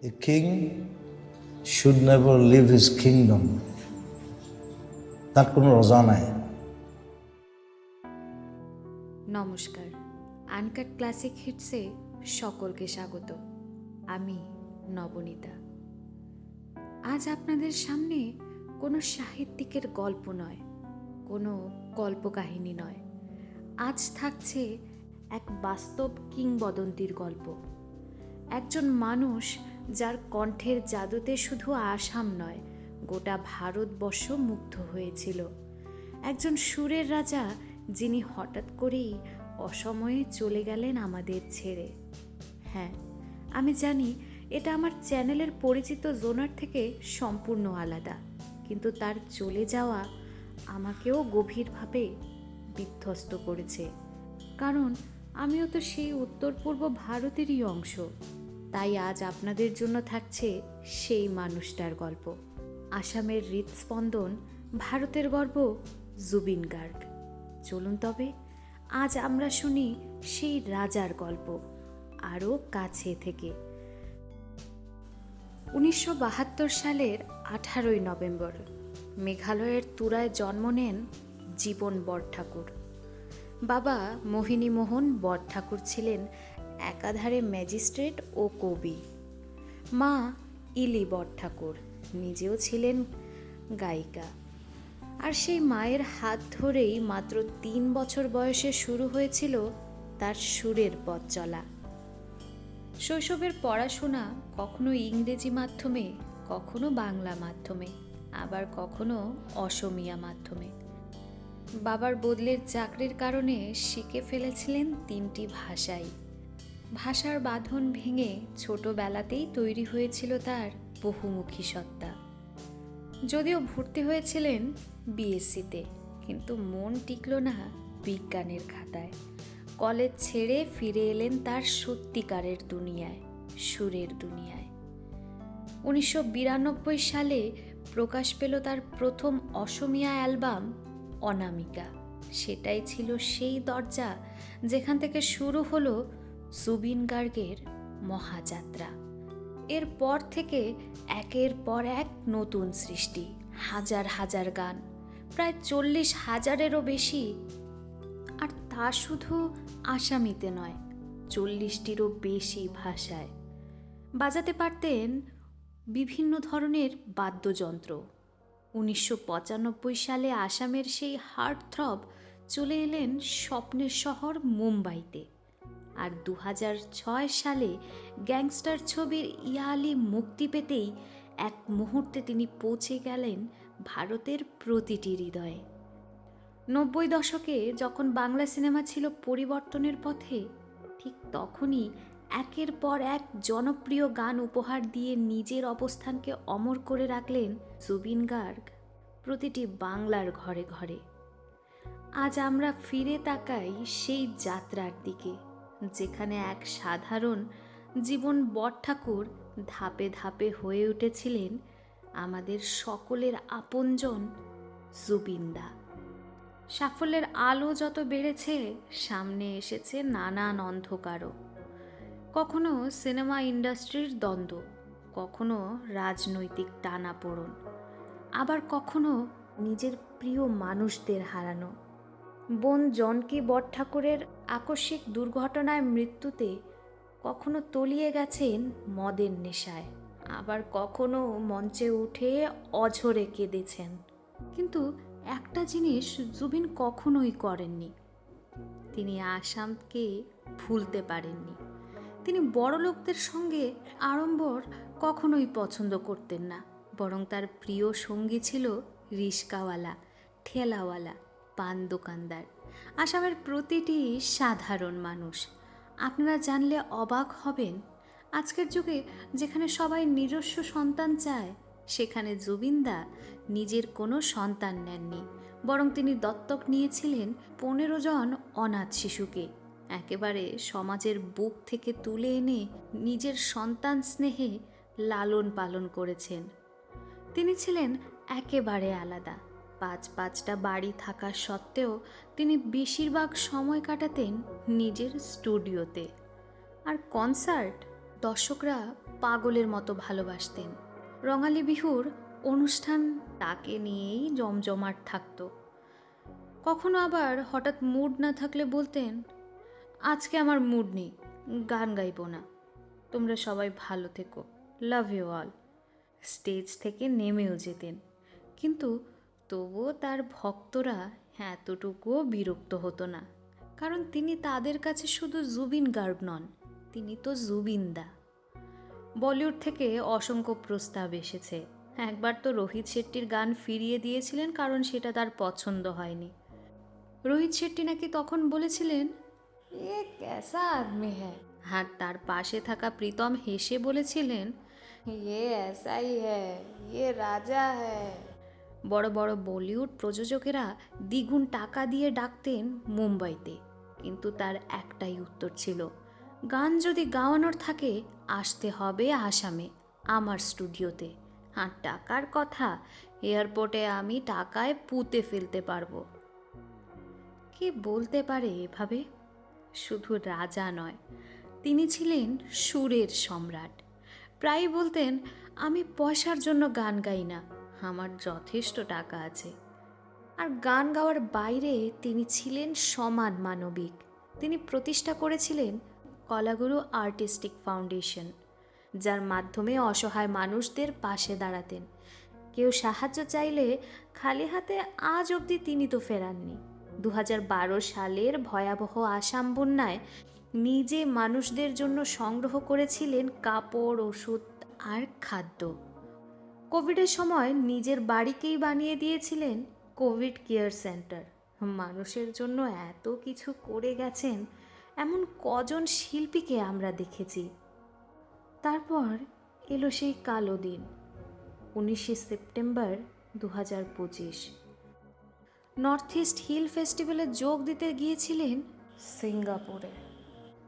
A king should never leave his kingdom. তার কোনো রজা নাই। নমস্কার। আনকাট ক্লাসিক হিটসে সকলকে স্বাগত। আমি নবনীতা। আজ আপনাদের সামনে কোনো সাহিত্যিকের গল্প নয়, কোনো কল্পকাহিনী নয়। আজ থাকছে এক বাস্তব কিংবদন্তির গল্প। একজন মানুষ যার কণ্ঠের জাদুতে শুধু আসাম নয়, গোটা ভারতবর্ষ মুগ্ধ হয়েছিল। একজন সুরের রাজা যিনি হঠাৎ করেই অসময়ে চলে গেলেন আমাদের ছেড়ে। হ্যাঁ আমি জানি এটা আমার চ্যানেলের পরিচিত জোনার থেকে সম্পূর্ণ আলাদা, কিন্তু তার চলে যাওয়া আমাকেও গভীরভাবে বিধ্বস্ত করেছে। কারণ আমিও তো সেই উত্তর পূর্ব ভারতেরই অংশ। তাই আজ আপনাদের জন্য থাকছে সেই মানুষটার গল্প। আসামের হৃদস্পন্দন, ভারতের গর্ব, জুবিন গার্গ। চলুন তবে, আজ আমরা শুনি সেই রাজার গল্প, আরও কাছে থেকে। উনিশশো বাহাত্তর সালের আঠারোই নভেম্বর, মেঘালয়ের তুরায় জন্ম নেন জীবন বরঠাকুর। বাবা মোহিনী মোহন বরঠাকুর ছিলেন একাধারে ম্যাজিস্ট্রেট ও কবি। মা ইলি বরঠাকুর নিজেও ছিলেন গায়িকা। আর সেই মায়ের হাত ধরেই মাত্র তিন বছর বয়সে শুরু হয়েছিল তার সুরের পথ চলা। শৈশবের পড়াশোনা কখনো ইংরেজি মাধ্যমে, কখনো বাংলা মাধ্যমে, আবার কখনো অসমিয়া মাধ্যমে। বাবার বদলের চাকরির কারণে শিখে ফেলেছিলেন তিনটি ভাষাই। ভাষার বাঁধন ভেঙে ছোটবেলাতেই তৈরি হয়েছিল তার বহুমুখী সত্তা। যদিও ভর্তি হয়েছিলেন বিএসসিতে, কিন্তু মন টিকল না বিজ্ঞানের খাতায়। কলেজ ছেড়ে ফিরে এলেন তার সত্যিকারের দুনিয়ায়, সুরের দুনিয়ায়। উনিশশো বিরানব্বই সালে প্রকাশ পেল তার প্রথম অসমিয়া অ্যালবাম অনামিকা। সেটাই ছিল সেই দরজা যেখান থেকে শুরু হলো জুবিন গার্গের মহাযাত্রা। এরপর থেকে একের পর এক নতুন সৃষ্টি, হাজার হাজার গান, প্রায় চল্লিশ হাজারেরও বেশি। আর তা শুধু আসামিতে নয়, চল্লিশটিরও বেশি ভাষায়। বাজাতে পারতেন বিভিন্ন ধরনের বাদ্যযন্ত্র। উনিশশো পঁচানব্বই সালে আসামের সেই হার্ট থ্রব চলে এলেন স্বপ্নের শহর মুম্বাইতে। আর দু সালে গ্যাংস্টার ছবির ইয়ালি মুক্তি পেতেই এক মুহূর্তে তিনি পৌঁছে গেলেন ভারতের প্রতিটি হৃদয়ে। নব্বই দশকে যখন বাংলা সিনেমা ছিল পরিবর্তনের পথে, ঠিক তখনই একের পর এক জনপ্রিয় গান উপহার দিয়ে নিজের অবস্থানকে অমর করে রাখলেন জুবিন গার্গ প্রতিটি বাংলার ঘরে ঘরে। আজ আমরা ফিরে তাকাই সেই যাত্রার দিকে। যেখানে এক সাধারণ জীবন বটঠাকুর ধাপে ধাপে হয়ে উঠেছিলেন আমাদের সকলের আপনজন জুবিনদা। সাফল্যের আলো যত বেড়েছে, সামনে এসেছে নানান অন্ধকারও। কখনো সিনেমা ইন্ডাস্ট্রির দ্বন্দ্ব, কখনো রাজনৈতিক টানাপোড়ন, আবার কখনো নিজের প্রিয় মানুষদের হারানো। বোন জনকি বটঠাকুরের আকস্মিক দুর্ঘটনায় মৃত্যুতে কখনো তলিয়ে গেছেন মদের নেশায়, আবার কখনো মঞ্চে উঠে অঝরে কেঁদেছেন। কিন্তু একটা জিনিস জুবিন কখনোই করেননি। তিনি আসামকে ভুলতে পারেননি। তিনি বড় লোকদের সঙ্গে আড়ম্বর কখনোই পছন্দ করতেন না, বরং তার প্রিয় সঙ্গী ছিল রিস্কাওয়ালা ঠেলাওয়ালা। পান দোকানদার। আসামের প্রতিটি সাধারণ মানুষ। আপনারা জানলে অবাক হবেন, আজকের যুগে যেখানে সবাই নিজস্ব সন্তান চায়, সেখানে জুবিনদা নিজের কোনো সন্তান নেননি, বরং তিনি দত্তক নিয়েছিলেন পনেরো জন অনাথ শিশুকে। একেবারে সমাজের বুক থেকে তুলে এনে নিজের সন্তান স্নেহে লালন পালন করেছেন। তিনি ছিলেন একেবারে আলাদা। পাঁচ পাঁচটা বাড়ি থাকা সত্ত্বেও তিনি বেশিরভাগ সময় কাটাতেন নিজের স্টুডিওতে। আর কনসার্ট দর্শকরা পাগলের মতো ভালোবাসতেন। রঙালী বিহুর অনুষ্ঠান তাকে নিয়েই জমজমাট থাকতো। কখনো আবার হঠাৎ মুড না থাকলে বলতেন, আজকে আমার মুড নেই, গান গাইব না। তোমরা সবাই ভালো থেকো, লাভ ইউ অল। স্টেজ থেকে নেমেও যেতেন। কিন্তু তবুও তার ভক্তরা এতটুকুও বিরক্ত হতো না। কারণ তিনি তাদের কাছে শুধু জুবিন গার্গ নন, তিনি তো জুবিনদা বলিউড থেকে অসংখ্য প্রস্তাব এসেছে। একবার তো রোহিত শেট্টির গান ফিরিয়ে দিয়েছিলেন, কারণ সেটা তার পছন্দ হয়নি। রোহিত শেট্টি নাকি তখন বলেছিলেন, এ কেসা আদমি হ্যাঁ আর তার পাশে থাকা প্রীতম হেসে বলেছিলেন ইয়ে এসাই হ্যাঁ ইয়ে রাজা হ্যাঁ বড় বড় বলিউড প্রযোজকেরা দ্বিগুণ টাকা দিয়ে ডাকতেন মুম্বাইতে। কিন্তু তার একটাই উত্তর ছিল, গান যদি গাওয়ানোর থাকে আসতে হবে আসামে, আমার স্টুডিওতে। আর টাকার কথা, এয়ারপোর্টে আমি টাকায় পুঁতে ফেলতে পারব। কে বলতে পারে এভাবে? শুধু রাজা নয়, তিনি ছিলেন সুরের সম্রাট। প্রায় বলতেন, আমি পয়সার জন্য গান গাই না আমার যথেষ্ট টাকা আছে। আর গান গাওয়ার বাইরে তিনি ছিলেন সমান মানবিক। তিনি প্রতিষ্ঠা করেছিলেন কলাগুরু আর্টিস্টিক ফাউন্ডেশন, যার মাধ্যমে অসহায় মানুষদের পাশে দাঁড়াতেন। কেউ সাহায্য চাইলে খালি হাতে আজ অবধি তিনি তো ফেরাননি। দু হাজার বারো সালের ভয়াবহ আসাম বন্যায় নিজে মানুষদের জন্য সংগ্রহ করেছিলেন কাপড়, ওষুধ আর খাদ্য। কোভিডের সময় নিজের বাড়িকেই বানিয়ে দিয়েছিলেন কোভিড কেয়ার সেন্টার। মানুষের জন্য এত কিছু করে গেছেন, এমন কজন শিল্পীকে আমরা দেখেছি। তারপর এলো সেই কালো দিন, উনিশে সেপ্টেম্বর দু হাজার পঁচিশ। নর্থ ইস্ট হিল ফেস্টিভ্যালে যোগ দিতে গিয়েছিলেন সিঙ্গাপুরে।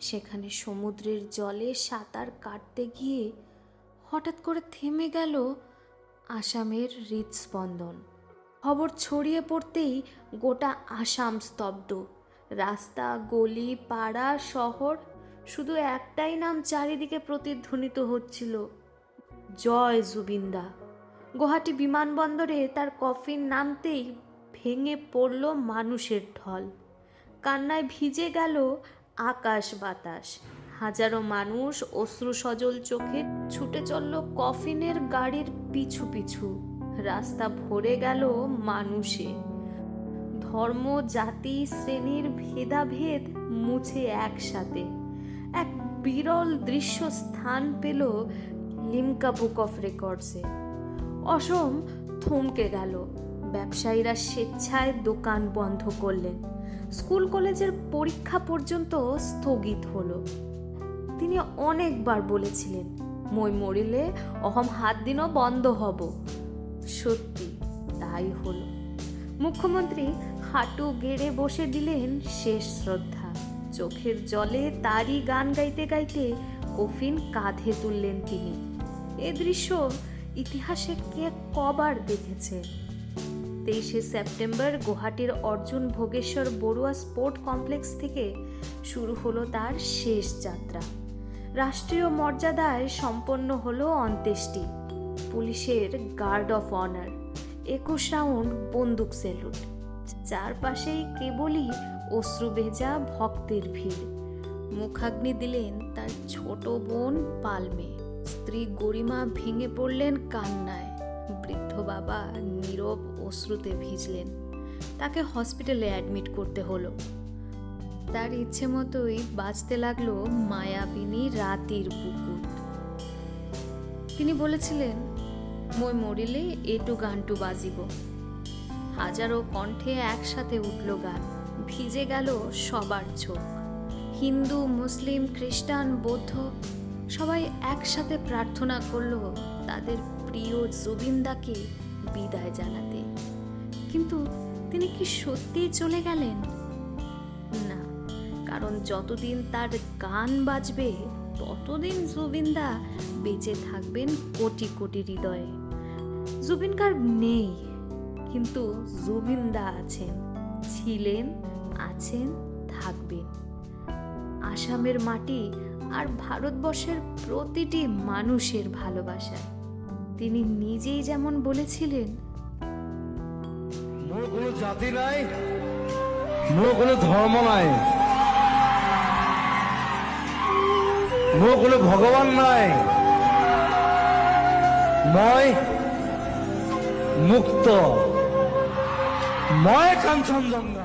সেখানে সমুদ্রের জলে সাঁতার কাটতে গিয়ে হঠাৎ করে থেমে গেল আসামের হৃদস্পন্দন। খবর ছড়িয়ে পড়তেই গোটা আসাম স্তব্ধ। রাস্তা, গলি, পাড়া, শহর শুধু একটাই নাম চারিদিকে প্রতিধ্বনিত হচ্ছিল। জয় জুবিন্দা। গুয়াহাটি বিমানবন্দরে তার কফিন নামতেই ভেঙে পড়ল মানুষের ঢল। কান্নায় ভিজে গেল আকাশ বাতাস। হাজারো মানুষ অশ্রু সজল চোখে ছুটে চলল কফিনের গাড়ির পিছু পিছু, রাস্তা ভরে গেল মানুষে। ধর্ম, জাতি, শ্রেণির ভেদাভেদ মুছে একসাথে। এক বিরল দৃশ্য স্থান পেল লিমকা বুক অফ রেকর্ডসে। অসম থমকে গেল। ব্যবসায়ীরা স্বেচ্ছায় দোকান বন্ধ করলেন। স্কুল কলেজের পরীক্ষা পর্যন্ত স্থগিত হলো। তিনি অনেকবার বলেছিলেন মই মরিলে অহম হাত দিনও বন্ধ হব। সত্যি, তাই হলো। মুখ্যমন্ত্রী হাঁটু গেড়ে বসে দিলেন শেষ শ্রদ্ধা। চোখের জলে তারই গান গাইতে গাইতে কফিন কাঁধে তুললেন তিনি। এ দৃশ্য ইতিহাসে কে কবার দেখেছে? তেইশে সেপ্টেম্বর গুয়াহাটির অর্জুন ভোগেশ্বর বড়ুয়া স্পোর্ট কমপ্লেক্স থেকে শুরু হলো তার শেষ যাত্রা। রাষ্ট্রীয় মর্যাদায় সম্পন্ন হলো অন্ত্যেষ্টি, পুলিশের গার্ড অফ অনার, একুশ রাউন্ড বন্দুক সেলুট, চারপাশেই কেবলই অশ্রু ভেজা ভক্তের ভিড়। মুখাগ্নি দিলেন তার ছোট বোন পালমে। স্ত্রী গরিমা ভেঙে পড়লেন কান্নায়। বৃদ্ধ বাবা নীরব অশ্রুতে ভিজলেন। তাকে হসপিটালে অ্যাডমিট করতে হলো। তার ইচ্ছে মতোই বাজতে লাগল মায়াবিনী রাতির বুকুট তিনি বলেছিলেন, মই মরিলে এটু গানটু বাজিব। হাজারো কণ্ঠে একসাথে উঠল গান, ভিজে গেল সবার চোখ। হিন্দু, মুসলিম, খ্রিস্টান, বৌদ্ধ, সবাই একসাথে প্রার্থনা করল তাদের প্রিয় জুবিনদাকে বিদায় জানাতে। কিন্তু তিনি কি সত্যিই চলে গেলেন? কারণ যতদিন তার গান বাজবে, ততদিন জুবিনদা বেঁচে থাকবেন কোটি কোটি হৃদয়ে। জুবিন গার্গ নেই, কিন্তু জুবিনদা আছেন, ছিলেন, আছেন, থাকবেন। আসামের মাটি আর ভারতবর্ষের প্রতিটি মানুষের ভালোবাসা। তিনি নিজেই যেমন বলেছিলেন কোনো জাতি নাই কোনো ধৰ্ম নাই। মোৰ ভগবান নাই মই মুক্ত। মই কাঞ্চনজংঘা